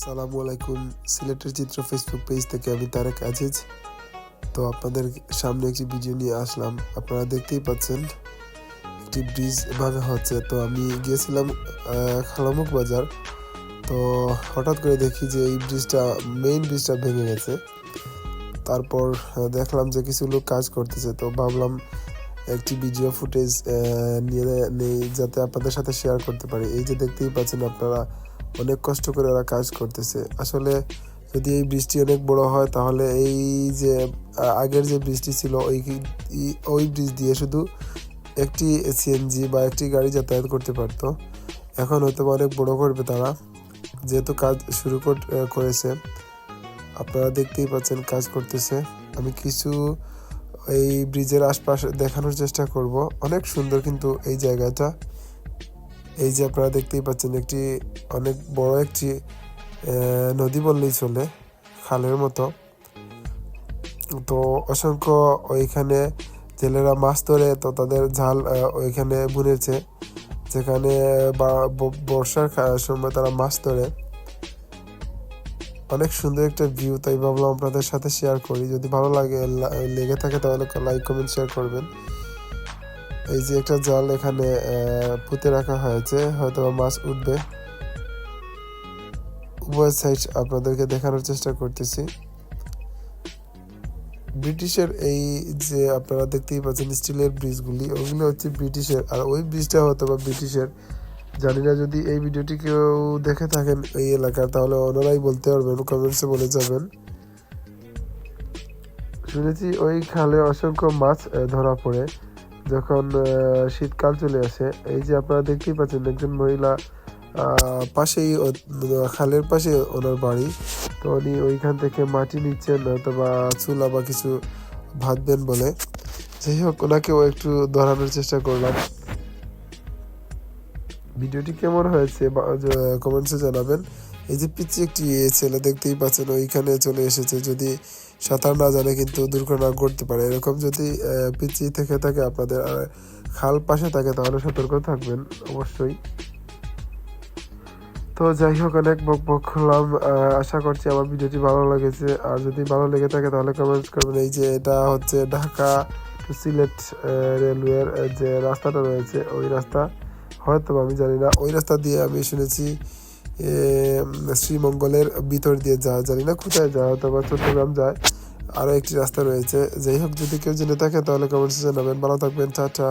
সালামু আলাইকুম। সিলেটের চিত্র ফেসবুক পেজ থেকে আমি তারেক আজিজ। তো আপনাদের সামনে একটি ভিডিও নিয়ে আসলাম। আপনারা দেখতেই পাচ্ছেন, একটি ব্রিজ ভাঙা হচ্ছে। তো আমি গিয়েছিলাম খালামুখ বাজার। তো হঠাৎ করে দেখি যে এই ব্রিজটা মেইন ব্রিজটা ভেঙে গেছে। তারপর দেখলাম যে কিছু লোক কাজ করতেছে। তো ভাবলাম একটি ভিডিও ফুটেজ নিয়ে নেই যাতে আপনাদের সাথে শেয়ার করতে পারি। এই যে দেখতেই পাচ্ছেন আপনারা অনেক কষ্ট করে ওরা কাজ করতেছে। আসলে যদি এই বৃষ্টি অনেক বড় হয়, তাহলে এই যে আগের যে বৃষ্টি ছিল, ওই ওই ব্রিজ দিয়ে শুধু একটি সিএনজি বা একটি গাড়ি যাতায়াত করতে পারতো। এখন হয়তো অনেক বড় করবে তারা। যেহেতু কাজ শুরু কর- করেছে, আপনারা দেখতেই পাচ্ছেন কাজ করতেছে। আমি কিছু এই ব্রিজের আশপাশ দেখানোর চেষ্টা করব। অনেক সুন্দর কিন্তু এই জায়গাটা। এই যে আপনারা দেখতেই পাচ্ছেন, একটি অনেক বড় একটি নদী বললেই চলে, খালের মতো। তো অসংখ্য ওইখানে জেলেরা মাছ ধরে, তো তাদের জাল ওইখানে বুনেছে। যেখানে বর্ষার সময় তারা মাছ ধরে। অনেক সুন্দর একটা ভিউ তাই ভাবলাম আপনাদের সাথে শেয়ার করি। যদি ভালো লাগে লেগে থাকে তাহলে লাইক কমেন্ট শেয়ার করবেন। এই যে একটা জাল এখানে পুঁতে রাখা হয়েছে হয়তো মাছ উঠবে। উভয় সাইড আপনাদেরকে দেখানোর চেষ্টা করতেছি। ব্রিটিশের এই যে আপনারা দেখতেই পাচ্ছেন স্টিলের ব্রিজগুলি ওগুলো হচ্ছে ব্রিটিশের, আর ওই ব্রিজটা হয়তো বা ব্রিটিশের। জানি না যদি এই ভিডিওটি কেউ দেখে থাকেন এই এলাকার, তাহলে ওনারাই বলতে পারবেন কমেন্টসে বলে যাবেন। শুনেছি ওই খালে অসংখ্য মাছ ধরা পড়ে। যখন শীতকাল চলে আসে, এই যে আপনারা দেখতেই পাচ্ছেন একজন মহিলা পাশেই খালের পাশে ওনার বাড়ি। তো উনি ওইখান থেকে মাটি নিচ্ছেন অথবা চুলা বা কিছু ভাতবেন বলে। যাই হোক, ওনাকেও একটু ধরানোর চেষ্টা করলাম। ভিডিওটি কেমন হয়েছে কমেন্টসে জানাবেন। এই যে পিচ্ছি একটি ছেলে দেখতেই পাচ্ছেন, ওইখানে চলে এসেছে, যদি সাঁতার না জানে কিন্তু দুর্ঘটনা ঘটতে পারে। এরকম যদি পিচ্ছি থেকে থাকে, আপনাদের খাল পাশে থাকে, তাহলে সতর্ক থাকবেন, অবশ্যই। তো যাই হোক, অনেক বক বক করলাম আশা করছি আমার ভিডিওটি ভালো লেগেছে। আর যদি ভালো লেগে থাকে, তাহলে কমেন্টস করবেন। এই যে, এটা হচ্ছে ঢাকা টু সিলেট রেলওয়ের যে রাস্তাটা রয়েছে, ওই রাস্তা। হয়তো আমি জানি না। ওই রাস্তা দিয়ে আমি শুনেছি শ্রীমঙ্গলের ভিতর দিয়ে যায় জানি না কোথায় যায় হয়তো বা চট্টগ্রাম যায়। আরও একটি রাস্তা রয়েছে। যাই হোক, যদি কেউ জেনে থাকে, তাহলে কমেন্টসে জানাবেন। ভালো থাকবেন টাটা